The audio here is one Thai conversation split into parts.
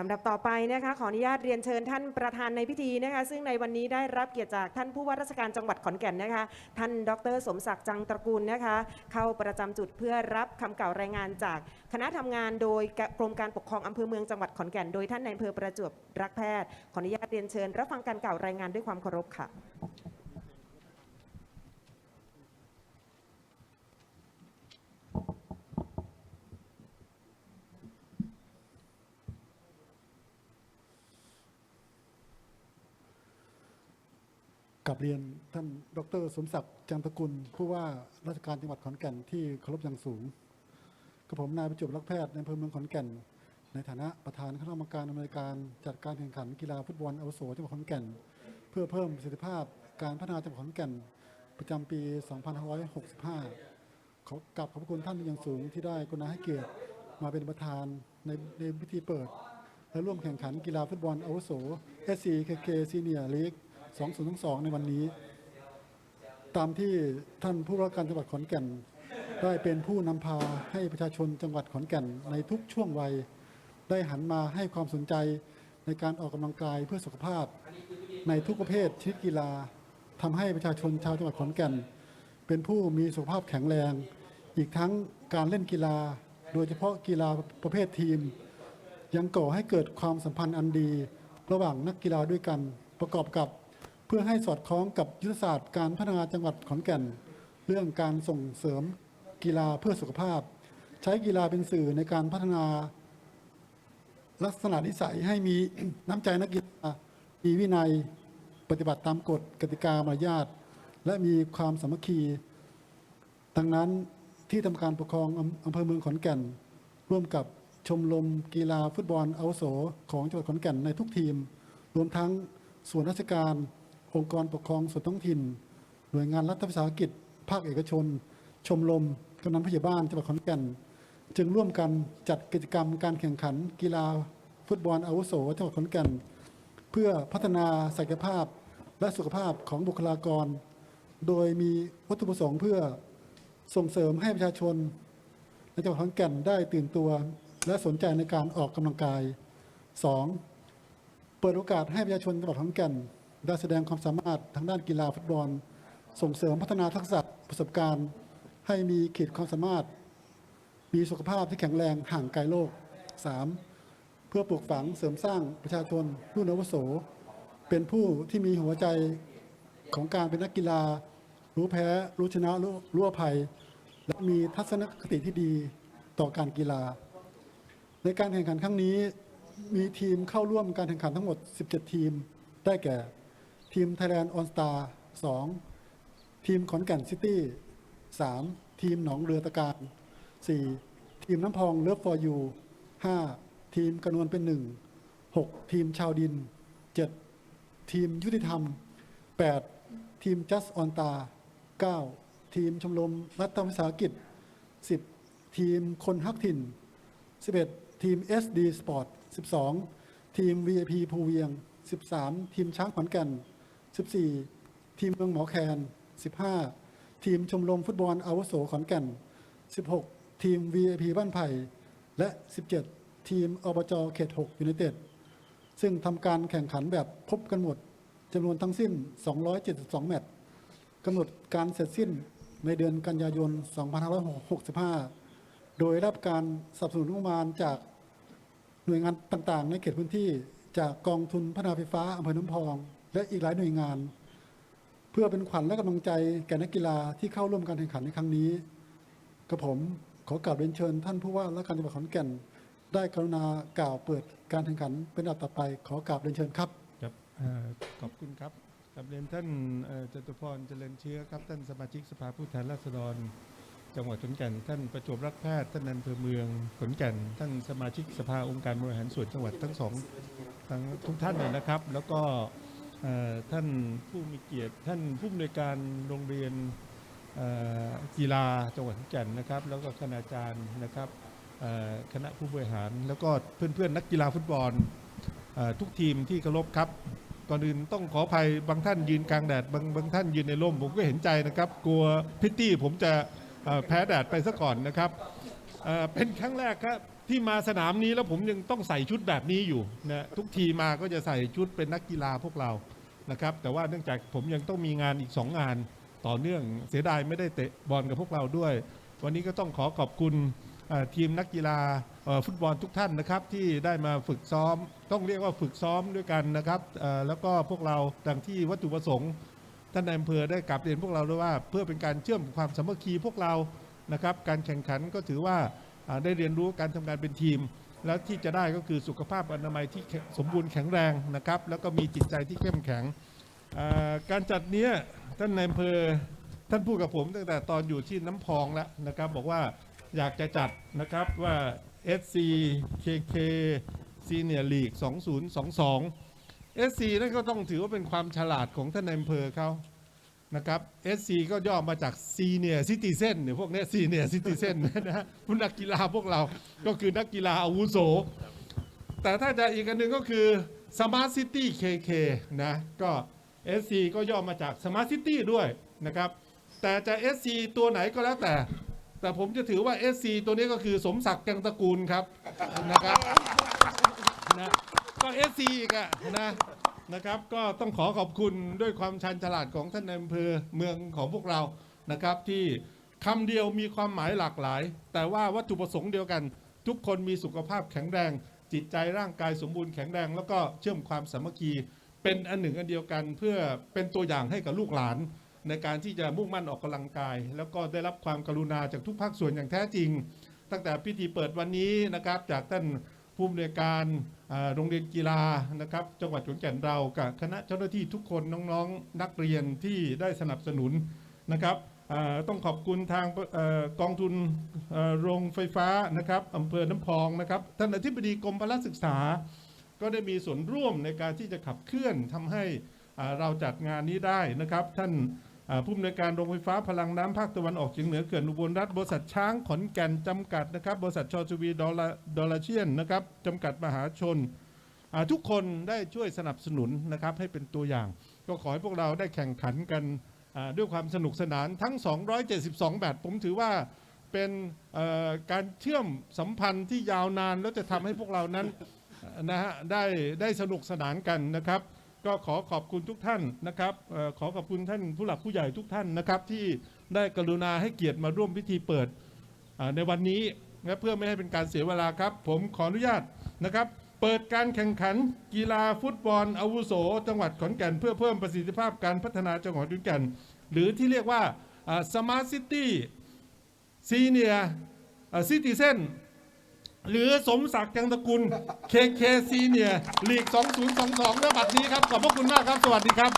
ลำดับต่อไปนะคะขออนุญาตเรียนเชิญท่านประธานในพิธีนะคะซึ่งในวันนี้ได้รับเกียรติจากท่านผู้ว่าราชการจังหวัดขอนแก่นนะคะท่านดร สมศักดิ์จังตระกูลนะคะเข้าประจำจุดเพื่อรับคำกล่าวรายงานจากคณะทำงานโดยกรมการปกครองอำเภอเมืองจังหวัดขอนแก่นโดยท่านในายอำเภอประจวบรักแพทย์ขออนุญาตเรียนเชิญรับฟังการกล่าวรายงานด้วยความเคารพค่ะ กับเรียนท่านดรสมศักดิ์จันทกุลผู้ว่าราชการจังหวัดขอนแก่นที่เคารพอย่างสูงกับผมนายประจวบรักแพทย์ในอำเภอเมืองขอนแก่น ในฐานะประธานคณะกรรมการอำนวยการจัดการแข่งขันกีฬาฟุตบอลอาวุโสจังหวัดขอนแก่น เพื่อเพิ่มประสิทธิภาพการพัฒนาจังหวัดขอนแก่น ประจำปี 2565 ขอกราบขอบคุณท่านเป็นอย่างสูงที่ได้กรุณาให้เกียรติมาเป็นประธานในในพิธีเปิด และร่วมแข่งขันกีฬาฟุตบอลอาวุโส SCKK Senior League 2022 ในวันนี้ ตามที่ท่านผู้ว่าการจังหวัดขอนแก่น ได้เป็นผู้นำพาให้ประชาชนจังหวัดขอนแก่นในทุกช่วงวัย ได้หันมาให้ความสนใจในการออกกำลังกายเพื่อสุขภาพ ในทุกประเภทชนิดกีฬาทำให้ประชาชนชาวจังหวัดขอนแก่น เป็นผู้มีสุขภาพแข็งแรง อีกทั้งการเล่นกีฬา โดยเฉพาะกีฬาประเภททีม ยังก่อให้เกิดความสัมพันธ์อันดี ระหว่างนักกีฬาด้วยกันประกอบกับ พื่อให้สอดคล้องกับยุทธศาสตร์การพัฒนาจังหวัดขอนแก่น เรื่องการส่งเสริมกีฬาเพื่อสุขภาพ ใช้กีฬาเป็นสื่อในการพัฒนา ลักษณะนิสัยให้มีน้ำใจนักกีฬามีวินัยปฏิบัติตามกฎกติกามารยาทและมีความสามัคคีดังนั้นที่ทำการปกครองอำอำเภอเมืองขอนแก่น ร่วมกับชมรมกีฬาฟุตบอลอาวุโสของจังหวัดขอนแก่นในทุกทีม รวมทั้งส่วนราชการ องค์กรปกครองส่วนท้องถิ่น หน่วยงานรัฐวิสาหกิจ ภาคเอกชน ชมรมกำนันผู้ใหญ่บ้านจังหวัดขอนแก่น จึงร่วมกันจัดกิจกรรมการแข่งขัน กีฬาฟุตบอลอาวุโสจังหวัดขอนแก่น เพื่อพัฒนาศักยภาพและสุขภาพของบุคลากร โดยมีวัตถุประสงค์เพื่อส่งเสริมให้ประชาชนในจังหวัดขอนแก่นได้ตื่นตัว และสนใจในการออกกำลังกาย 2. เปิดโอกาสให้ประชาชนจังหวัดขอนแก่น ได้แสดงความสามารถทางด้านกีฬาฟุตบอล ส่งเสริมพัฒนาทักษะประสบการณ์ ให้มีขีดความสามารถ มีสุขภาพที่แข็งแรงห่างไกลโลก 3. เพื่อปลูกฝังเสริมสร้างประชาชนรุ่นอาวุโส เป็นผู้ที่มีหัวใจของการเป็นนักกีฬา รู้แพ้ รู้ชนะรู้รู้อภัย และมีทัศนคติที่ดีต่อการกีฬา ในการแข่งขันครั้งนี้มีทีมเข้าร่วมการแข่งขันทั้งหมด 17 ทีม ได้แก่ ทีม Thailand On Star 2 ทีมขอนแก่นซิตี้ 3 ทีมหนองเรือตะการ 4 ทีมน้ำพองเลิฟฟอร์ยู5ทีมกระนวลเป็นหนึ่ง6ทีมชาวดิน 7 ทีมยุติธรรม 8 ทีม Just On Star 9 ทีมชมรมรัฐวิสาหกิจ 10 ทีมคนฮักถิ่น 11 ทีม SD Sport 12 ทีม VIP ภูเวียง 13 ทีมช้างขอนแก่น 14 ทีมเมืองหมอแคน 15 ทีมชมรมฟุตบอลอาวุโสขอนแก่น 16 ทีม VIP บ้านไผ่ และ 17 ทีมอบจเขต6ยูไนเต็ดซึ่งทำการแข่งขันแบบพบกันหมดจำนวนทั้งสิ้น 272 แมตช์กำหนดการเสร็จสิ้นในเดือนกันยายน 2565 โดยรับการสนับสนุนงบประมาณจากหน่วยงานต่างๆ ในเขตพื้นที่จากกองทุนพัฒนาไฟฟ้าอำเภอน้ำพอง และอีกหลายหน่วยงาน เพื่อเป็นขวัญและกำลังใจแก่นักกีฬาที่เข้าร่วมการแข่งขันในครั้งนี้กระผมขอกราบเรียนเชิญ ท่านผู้ว่าและการจังหวัดขอนแก่น ได้กรุณากล่าวเปิดการแข่งขันเป็นอันดับต่อไป ขอกราบเรียนเชิญครับครับขอบคุณครับกับเรียนท่านจตุพรเจริญเชื้อครับท่านสมาชิกสภาผู้แทนราษฎร จังหวัดขอนแก่น ท่านประจวบรักแพทย์ท่านนันเภอเมืองขอนแก่น ท่านสมาชิกสภาองค์การบริหารส่วนจังหวัดทั้งสองทั้งทุกท่านเลยนะครับ แล้วก็ ท่านผู้มีเกียรติท่านผู้อำนวยการโรงเรียนกีฬาจังหวัดขอนแก่นนะครับ แล้วก็คณาจารย์นะครับคณะผู้บริหาร แล้วก็เพื่อนๆ นักกีฬาฟุตบอลอทุกทีมที่เคารพครับก่อนอื่นต้องขออภัยบางท่านยืนกลางแดดบางบางท่านยืนในร่มผมก็เห็นใจนะครับ กลัวพิตตี้ผมจะแพ้แดดไปซะก่อนนะครับเป็นครั้งแรกครับ ที่มาสนามนี้แล้วผมยังต้องใส่ชุดแบบนี้อยู่นะทุกทีมาก็จะใส่ชุดเป็นนักกีฬาพวกเรานะครับ แต่ว่าเนื่องจากผมยังต้องมีงานอีก 2 งานต่อเนื่องเสียดายไม่ได้เตะบอลกับพวกเราด้วย วันนี้ก็ต้องขอขอบคุณทีมนักกีฬาฟุตบอลทุกท่านนะครับที่ได้มาฝึกซ้อม ต้องเรียกว่าฝึกซ้อมด้วยกันนะครับแล้วก็พวกเราดังที่วัตถุประสงค์ท่านนายอำเภอได้กลับเรียนพวกเราด้วยว่า เพื่อเป็นการเชื่อมความสามัคคีพวกเรานะครับ การแข่งขันก็ถือว่า ได้เรียนรู้การทำงานเป็นทีม แล้วที่จะได้ก็คือสุขภาพอนามัยที่สมบูรณ์แข็งแรงนะครับ แล้วก็มีจิตใจที่เข้มแข็ง การจัดเนี้ยท่านนายอำเภอท่านพูดกับผมตั้งแต่ตอนอยู่ที่น้ำพองแล้วนะครับ บอกว่าอยากจะจัดนะครับว่า SC KK Senior League 2022 SC นั่นก็ต้องถือว่าเป็นความฉลาดของท่านนายอำเภอเขา นะครับ SC ก็ย่อมาจาก Senior Citizen เนี่ยพวกเนี้ย Senior Citizen นะฮะพวกนักกีฬาพวกเราก็คือนักกีฬาอาวุโส แต่ถ้าจะอีกอันหนึ่งก็คือ Smart City KK นะก็ SC ก็ย่อมาจาก Smart City ด้วยนะครับ แต่จะ SC ตัวไหนก็แล้วแต่ แต่ผมจะถือว่า SC ตัวนี้ก็คือสมศักดิ์ยังตระกูลครับนะครับนะก็ SC อีกอะนะ นะครับ ก็ต้องขอขอบคุณด้วยความชันฉลาดของท่านในอำเภอเมืองของพวกเรานะครับ ที่คำเดียวมีความหมายหลากหลาย แต่ว่าวัตถุประสงค์เดียวกัน ทุกคนมีสุขภาพแข็งแรง จิตใจร่างกายสมบูรณ์แข็งแรง แล้วก็เชื่อมความสามัคคี เป็นอันหนึ่งอันเดียวกันเพื่อเป็นตัวอย่างให้กับลูกหลาน ในการที่จะมุ่งมั่นออกกำลังกาย แล้วก็ได้รับความกรุณาจากทุกภาคส่วนอย่างแท้จริง ตั้งแต่พิธีเปิดวันนี้นะครับจากท่าน ผู้อำนวยการโรงเรียนกีฬานะครับ จังหวัดขอนแก่นเรากับคณะเจ้าหน้าที่ทุกคนน้องๆ นักเรียนที่ได้สนับสนุนนะครับต้องขอบคุณทางออกองทุนโรงไฟฟ้านะครับอำเภอน้ำพองนะครับท่านอธิบดีกรมพละศึกษา ก็ได้มีส่วนร่วมในการที่จะขับเคลื่อนทำให้เราจัดงานนี้ได้นะครับ ท่าน ผู้อำนวยการโรงไฟฟ้าพลังน้ำภาคตะวันออกเฉียงเหนือเขื่อนอุบลรัฐบริษัทช้างขอนแก่นจำกัดนะครับบริษัทชอชวีดอลลาดอลลาเชียนนะครับจำกัดมหาชน ทุกคนได้ช่วยสนับสนุนนะครับให้เป็นตัวอย่าง ก็ขอให้พวกเราได้แข่งขันกันด้วยความสนุกสนานทั้ง 272 แบตผมถือว่าเป็นการเชื่อมสัมพันธ์ที่ยาวนานแล้วจะทำให้พวกเรานั้นนะฮะได้ได้สนุกสนานกันนะครับ ก็ขอขอบคุณทุกท่านนะครับออขอขอบคุณท่านผู้หลักผู้ใหญ่ทุกท่านนะครับที่ได้กรุณาให้เกียรติมาร่วมพิธีเปิดในวันนี้และเพื่อไม่ให้เป็นการเสียเวลาครับ ผมขออนุญาตนะครับ เปิดการแข่งขันกีฬาฟุตบอลอาวุโส จังหวัดขอนแก่น เพื่อเพิ่มประสิทธิภาพการพัฒนาจังหวัดขอนแก่น หรือที่เรียกว่าสมาร์ทซิตี้ซีเนียซิตี้เซน หรือสมศักดิ์ยังตระกุล KKC เนี่ยลีก 2022ณบัดนี้ครับ ขอบพระคุณมากครับ สวัสดีครับ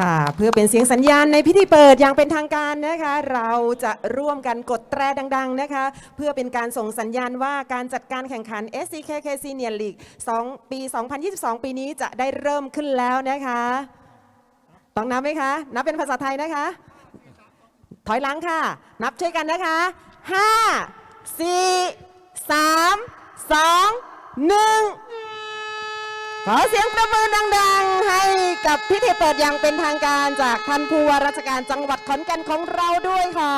ค่ะเพื่อเป็นเสียงสัญญาณในพิธีเปิดอย่างเป็นทางการนะคะ เราจะร่วมกันกดแตรดัง ๆนะคะ เพื่อเป็นการส่งสัญญาณว่าการจัดการแข่งขัน SCKK Senior League 2ปี 2022 ปีนี้จะได้เริ่มขึ้นแล้วนะคะต้องนับไหมคะ นับเป็นภาษาไทยนะคะ ถอยหลังค่ะ นับช่วยกันนะคะ 5 4 3 2 1ขอเสียงประมือดังๆ ให้กับพิธีเปิดอย่างเป็นทางการจากท่านผู้ว่าราชการจังหวัดขอนแก่นของเราด้วยค่ะ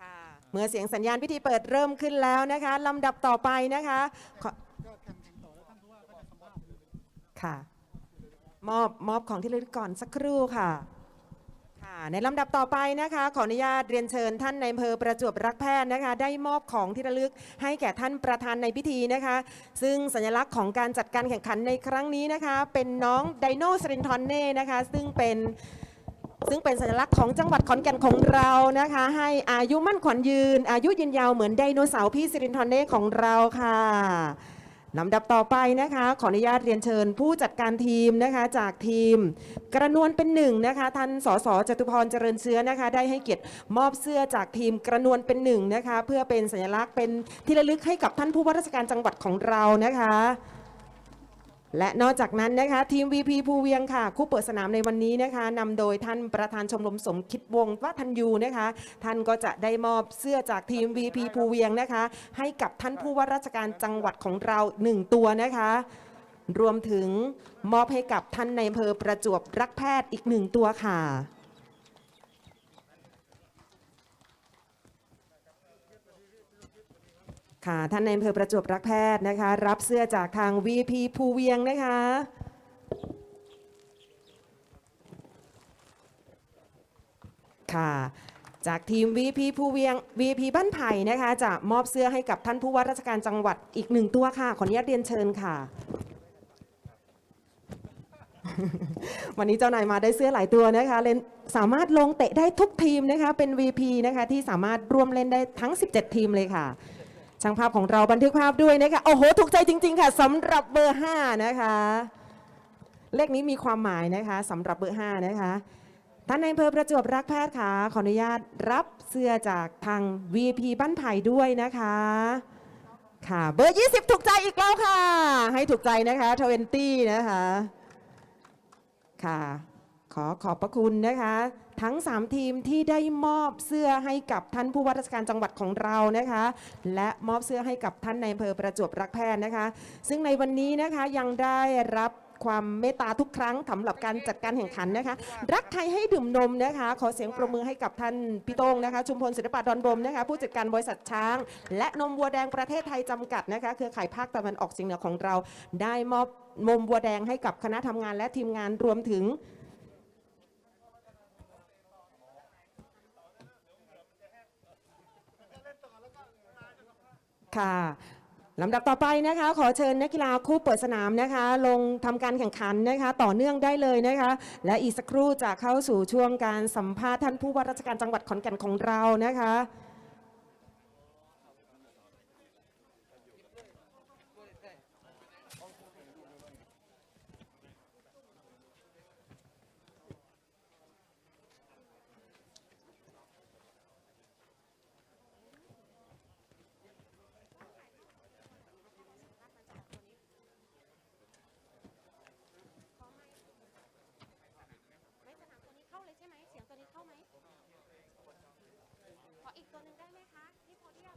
ค่ะ เมื่อเสียงสัญญาณพิธีเปิดเริ่มขึ้นแล้วนะคะลำดับต่อไปนะคะขอค่ะ มอบมอบของที่ระลึกก่อนสักครู่ค่ะ ค่ะในลำดับต่อไปนะคะ ขออนุญาตเรียนเชิญท่านในอำเภอประจวบรักแพทย์นะคะ ได้มอบของที่ระลึกให้แก่ท่านประธานในพิธีนะคะ ซึ่งสัญลักษณ์ของการจัดการแข่งขันในครั้งนี้นะคะ เป็นน้องไดโนสรินทอนเน่นะคะ ซึ่งเป็นซึ่งเป็นสัญลักษณ์ของจังหวัดขอนแก่นของเรานะคะ ให้อายุมั่นขวัญยืน อายุยืนยาวเหมือนไดโนเสาร์พี่สิรินทอนเน่ของเราค่ะ ลำดับต่อไปนะคะ ขออนุญาตเรียนเชิญผู้จัดการทีมนะคะจากทีม กระนวลเป็นหนึ่งนะคะท่านสสจตุพรเจริญเชื้อนะคะ ได้ให้เกียรติมอบเสื้อจากทีมกระนวลเป็นหนึ่งนะคะ เพื่อเป็นสัญลักษณ์เป็นที่ระลึกให้กับท่านผู้ว่าราชการจังหวัดของเรานะคะ และนอกจากนั้นนะคะทีม VP ภูเวียงค่ะ คู่เปิดสนามในวันนี้นะคะนำโดยท่านประธานชมรมสมคิดวงศ์วัฒนยูนะคะ ท่านก็จะได้มอบเสื้อจากทีม VP ภูเวียงนะคะ ให้กับท่านผู้ว่าราชการจังหวัดของเราหนึ่งตัวนะคะ รวมถึงมอบให้กับท่านในอำเภอประจวบรักแพทย์อีกหนึ่งตัวค่ะ ค่ะท่านในอำเภอประจวบรักแพทย์นะคะ รับเสื้อจากทาง VP ภูเวียงนะคะ ค่ะ จากทีม VP ภูเวียง VP บ้านไผ่นะคะ จะมอบเสื้อให้กับท่านผู้ว่าราชการจังหวัดอีกหนึ่งตัวค่ะ ขออนุญาตเรียนเชิญค่ะ วันนี้เจ้านายมาได้เสื้อหลายตัวนะคะเล่นสามารถลงเตะได้ทุกทีมนะคะ เป็น VP นะคะที่สามารถร่วมเล่นได้ทั้ง 17 ทีมเลยค่ะ ช่างภาพของเราบันทึกภาพด้วยนะคะ โอ้โห ถูกใจจริง ๆ ค่ะสำหรับเบอร์ 5 นะคะ เลขนี้มีความหมายนะคะสำหรับเบอร์ 5 นะคะ ท่านในายอำเภอประจวบรักแพทย์ค่ะ ขออนุญาตรับเสื้อจากทาง VP บ้านไผ่ด้วยนะคะ ค่ะเบอร์ 20 ถูกใจอีกแล้วค่ะ ให้ถูกใจนะคะ20นะคะ ค่ะ ขอขอบพระคุณนะคะ ทั้ง 3 ทีมที่ได้มอบเสื้อให้กับท่านผู้ว่าราชการจังหวัดของเรานะคะ และมอบเสื้อให้กับท่านในอำเภอประจวบรักแพทย์นะคะ ซึ่งในวันนี้นะคะยังได้รับความเมตตาทุกครั้งสำหรับการจัดการแข่งขันนะคะ รักไทยให้ดื่มนมนะคะ ขอเสียงประมือให้กับท่านพี่โต้งนะคะ ชุมพลศิลปะดอนบมนะคะ ผู้จัดการบริษัทช้าง และนมวัวแดงประเทศไทยจำกัดนะคะเครือข่ายภาคตะวันออกเฉียงเหนือของเรา ได้มอบนมวัวแดงให้กับคณะทำงานและทีมงานรวมถึง ค่ะลำดับต่อไปนะคะ ขอเชิญนักกีฬาคู่เปิดสนามนะคะ ลงทำการแข่งขันนะคะ ต่อเนื่องได้เลยนะคะ และอีกสักครู่จะเข้าสู่ช่วงการสัมภาษณ์ท่านผู้ว่าราชการจังหวัดขอนแก่นของเรานะคะ ไม่สนามตัวนี้เข้าเลยใช่ไหม เสียงตัวนี้เข้าไหม ขออีกตัวหนึ่งได้ไหมคะ ที่โพเดียม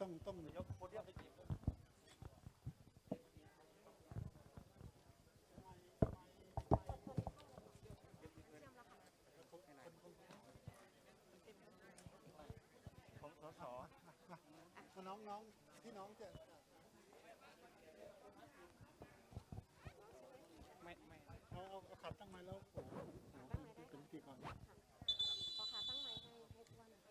ต้องต้องผมสสน้องน้องพี่น้องจะไม่ไม่เอาเอาเอาขัดตั้งไม้แล้วโอ้โหเป็นพิธีกร ขอขาตั้งไม้ให้ให้ทวนหน่อย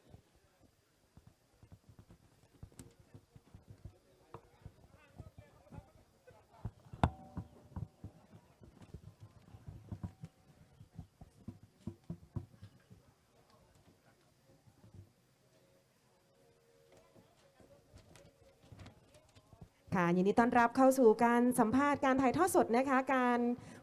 ค่ะยินดีต้อนรับเข้าสู่การสัมภาษณ์การถ่ายทอดสดนะคะ การ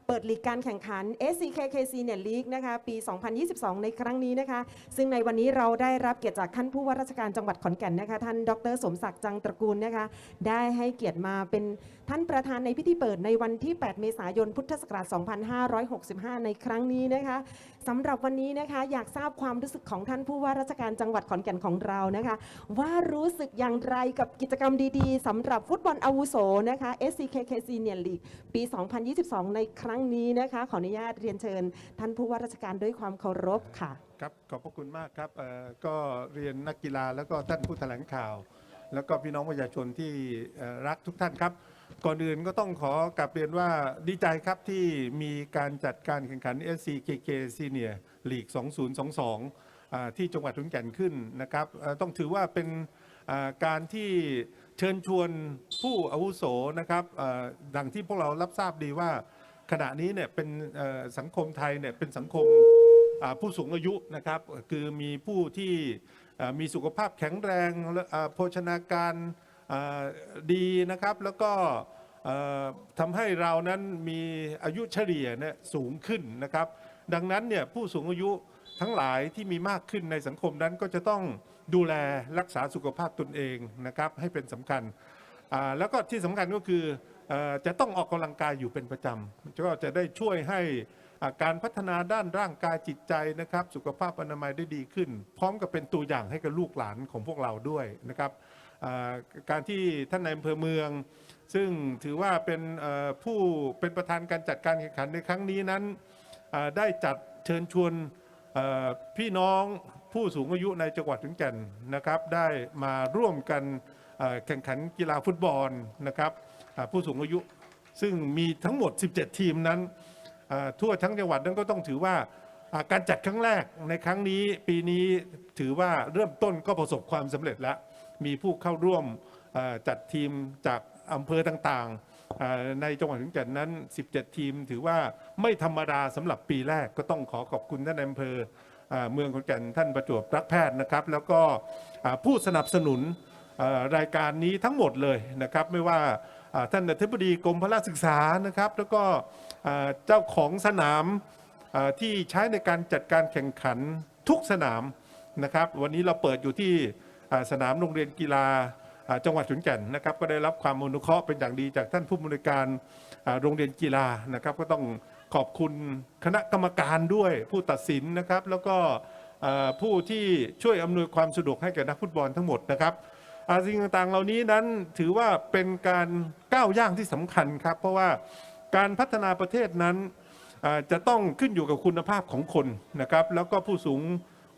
เปิดลีกการแข่งขัน SCKKC เนี่ยลีกนะคะปี 2022 ในครั้งนี้นะคะ ซึ่งในวันนี้เราได้รับเกียรติจากท่านผู้ว่าราชการจังหวัดขอนแก่นนะคะ ท่านดรสมศักดิ์จังตระกูลนะคะ ได้ให้เกียรติมาเป็นท่านประธานในพิธีเปิดในวันที่ 8 เมษายน พุทธศักราช 2565 ในครั้งนี้นะคะสำหรับวันนี้นะคะอยากทราบความรู้สึกของท่านผู้ว่าราชการจังหวัดขอนแก่นของเรานะคะ ว่ารู้สึกอย่างไรกับกิจกรรมดีๆสำหรับฟุตบอลอาวุโสนะคะ SCKK Senior League ปี 2022 ในครั้ง้งนี้นะคะ ขออนุญาตเรียนเชิญ ท่านผู้ว่าราชการด้วยความเคารพค่ะ ครับขอบพระคุณมากครับเอ่อก็เรียนนักกีฬาแล้วก็ท่านผู้แถลงข่าว แล้วก็พี่น้องประชาชนที่เอ่อรักทุกท่านครับ ก่อนอื่นก็ต้องขอกลับเรียนว่าดีใจครับที่มีการจัดการแข่งขัน SCKK Senior League 2022อ่าที่จังหวัดขอนแก่นขึ้นนะครับเอ่อต้องถือว่าเป็นอ่าการที่เชิญชวนผู้อาวุโสนะครับเอ่อดังที่พวกเรารับทราบดีว่า ขณะนี้เนี่ยเป็นสังคมไทยเนี่ยเป็นสังคมผู้สูงอายุนะครับ คือมีผู้ที่มีสุขภาพแข็งแรงโภชนาการดีนะครับ แล้วก็ทำให้เรานั้นมีอายุเฉลี่ยเนี่ยสูงขึ้นนะครับ ดังนั้นเนี่ยผู้สูงอายุทั้งหลายที่มีมากขึ้นในสังคมนั้นก็จะต้องดูแลรักษาสุขภาพตนเองนะครับให้เป็นสำคัญ แล้วก็ที่สำคัญก็คือ จะต้องออกกำลังกายอยู่เป็นประจำก็จะได้ช่วยให้การพัฒนาด้านร่างกายจิตใจนะครับ สุขภาพอนามัยได้ดีขึ้น พร้อมกับเป็นตัวอย่างให้กับลูกหลานของพวกเราด้วยนะครับการที่ท่านนายอำเภอเมือง ซึ่งถือว่าเป็นผู้เป็นประธานการจัดการแข่งขันในครั้งนี้นั้นได้จัดเชิญชวนพี่น้องผู้สูงอายุในจังหวัดขอนแก่นนะครับ ได้มาร่วมกัน แข่งขันกีฬาฟุตบอลนะครับผู้สูงอายุ ซึ่งมีทั้งหมด 17 ทีมนั้น ทั่วทั้งจังหวัดนั้นก็ต้องถือว่าการจัดครั้งแรกในครั้งนี้ปีนี้ถือว่าเริ่มต้นก็ประสบความสำเร็จแล้ว มีผู้เข้าร่วมจัดทีมจากอำเภอต่างๆ ในจังหวัดขอนแก่นนั้น 17 ทีม ถือว่าไม่ธรรมดาสำหรับปีแรกก็ต้องขอขอบคุณท่านอำเภอเมืองขอนแก่นท่านประจวบรักแพทย์นะครับ แล้วก็ผู้สนับสนุน รายการนี้ทั้งหมดเลยนะครับ ไม่ว่าท่านอธิบดีกรมพละศึกษานะครับ แล้วก็เจ้าของสนามที่ใช้ในการจัดการแข่งขันทุกสนามนะครับ วันนี้เราเปิดอยู่ที่สนามโรงเรียนกีฬาจังหวัดขอนแก่นนะครับ ก็ได้รับความอนุเคราะห์เป็นอย่างดีจากท่านผู้บริการโรงเรียนกีฬานะครับ ก็ต้องขอบคุณคณะกรรมการด้วยผู้ตัดสินนะครับ แล้วก็ผู้ที่ช่วยอำนวยความสะดวกให้แก่นักฟุตบอลทั้งหมดนะครับ สิ่งต่างๆ เหล่านี้นั้นถือว่าเป็นการก้าวย่างที่สำคัญครับ เพราะว่าการพัฒนาประเทศนั้นจะต้องขึ้นอยู่กับคุณภาพของคนนะครับ แล้วก็ผู้สูง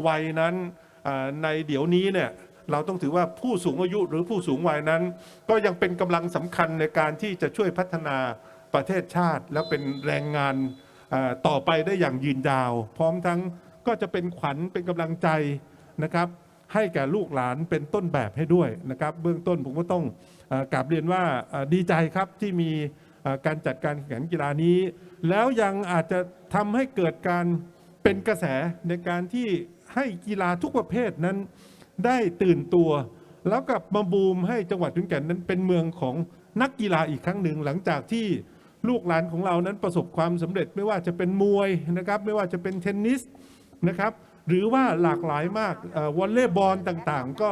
วัยนั้นในเดี๋ยวนี้เนี่ยเราต้องถือว่าผู้สูงอายุหรือผู้สูงวัยนั้น ก็ยังเป็นกำลังสำคัญในการที่จะช่วยพัฒนาประเทศชาติ และเป็นแรงงานต่อไปได้อย่างยืนยาว พร้อมทั้งก็จะเป็นขวัญเป็นกำลังใจนะครับ ให้แก่ลูกหลานเป็นต้นแบบให้ด้วยนะครับ เบื้องต้นผมก็ต้องอกราบเรียนว่าดีใจครับที่มีการจัดการแข่งขันกีฬานี้ แล้วยังอาจจะทำให้เกิดการเป็นกระแสในการที่ให้กีฬาทุกประเภทนั้นได้ตื่นตัว แล้วกลับมาบูมให้จังหวัดขอนแก่นนั้นเป็นเมืองของนักกีฬาอีกครั้งหนึ่งหลังจากที่ลูกหลานของเรานั้นประสบความสำเร็จไม่ว่าจะเป็นมวยนะครับ ไม่ว่าจะเป็นเทนนิส นะครับ หรือว่าหลากหลายมากวอลเลย์บอลต่างๆ ก็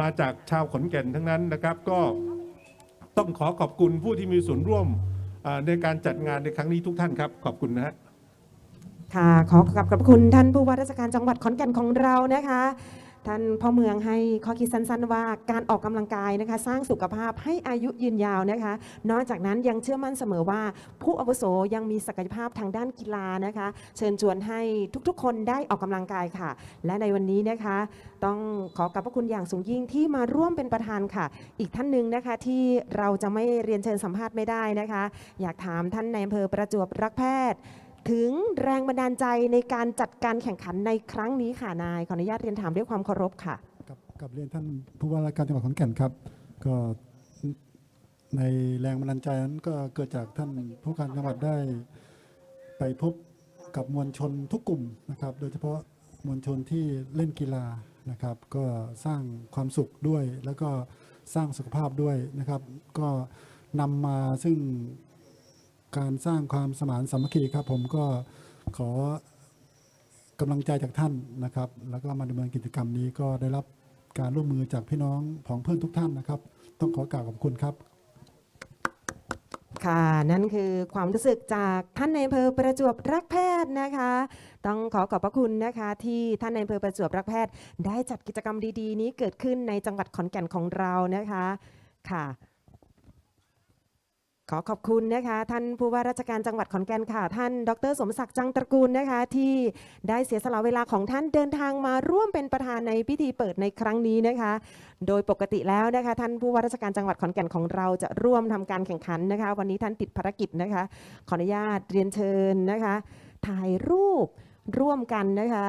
มาจากชาวขอนแก่นทั้งนั้นนะครับ ก็ต้องขอขอบคุณผู้ที่มีส่วนร่วมในการจัดงานในครั้งนี้ทุกท่านครับ ขอบคุณนะฮะค่ะขอขอบคุณท่านผู้ว่าราชการจังหวัดขอนแก่นของเรานะคะ ท่านพ่อเมืองให้ข้อคิดสั้นๆ ว่าการออกกำลังกายนะคะ สร้างสุขภาพให้อายุยืนยาวนะคะ นอกจากนั้นยังเชื่อมั่นเสมอว่า ผู้อาวุโสยังมีศักยภาพทางด้านกีฬานะคะ เชิญชวนให้ทุกๆ คนได้ออกกำลังกายค่ะ และในวันนี้นะคะ ต้องขอกราบพระคุณอย่างสูงยิ่งที่มาร่วมเป็นประธานค่ะ อีกท่านหนึ่งนะคะที่เราจะไม่เรียนเชิญสัมภาษณ์ไม่ได้นะคะ อยากถามท่านในอำเภอประจวบรักแพทย์ ถึงแรงบันดาลใจในการจัดการแข่งขันในครั้งนี้ค่ะนายขออนุญาตเรียนถามด้วยความเคารพค่ะกับกับเรียนท่านผู้ว่าราชการจังหวัดขอนแก่นครับ ก็ในแรงบันดาลใจนั้นก็เกิดจากท่านผู้การจังหวัดได้ ไปพบกับมวลชนทุกกลุ่มนะครับ โดยเฉพาะมวลชนที่เล่นกีฬานะครับ ก็สร้างความสุขด้วย แล้วก็สร้างสุขภาพด้วยนะครับ ก็นำมาซึ่ง การสร้างความสมานสามัคคีครับ ผมก็ขอกำลังใจจากท่านนะครับ แล้วก็มาดำเนินกิจกรรมนี้ก็ได้รับการร่วมมือจากพี่น้องผองเพื่อนทุกท่านนะครับ ต้องขอกราบขอบคุณครับ ค่ะ นั่นคือความรู้สึกจากท่านในอำเภอประจวบรักแพทย์นะคะ ต้องขอขอบพระคุณนะคะ ที่ท่านในอำเภอประจวบรักแพทย์ ได้จัดกิจกรรมดีๆ นี้เกิดขึ้นในจังหวัดขอนแก่นของเรานะคะค่ะ ขอขอบคุณนะคะท่านผู้ว่าราชการจังหวัดขอนแก่นค่ะ ท่านดรสมศักดิ์จังตระกูลนะคะ ที่ได้เสียสละเวลาของท่านเดินทางมาร่วมเป็นประธานในพิธีเปิดในครั้งนี้นะคะ โดยปกติแล้วนะคะ ท่านผู้ว่าราชการจังหวัดขอนแก่นของเราจะร่วมทำการแข่งขันนะคะ วันนี้ท่านติดภารกิจนะคะ ขออนุญาตเรียนเชิญนะคะ ถ่ายรูปร่วมกันนะคะ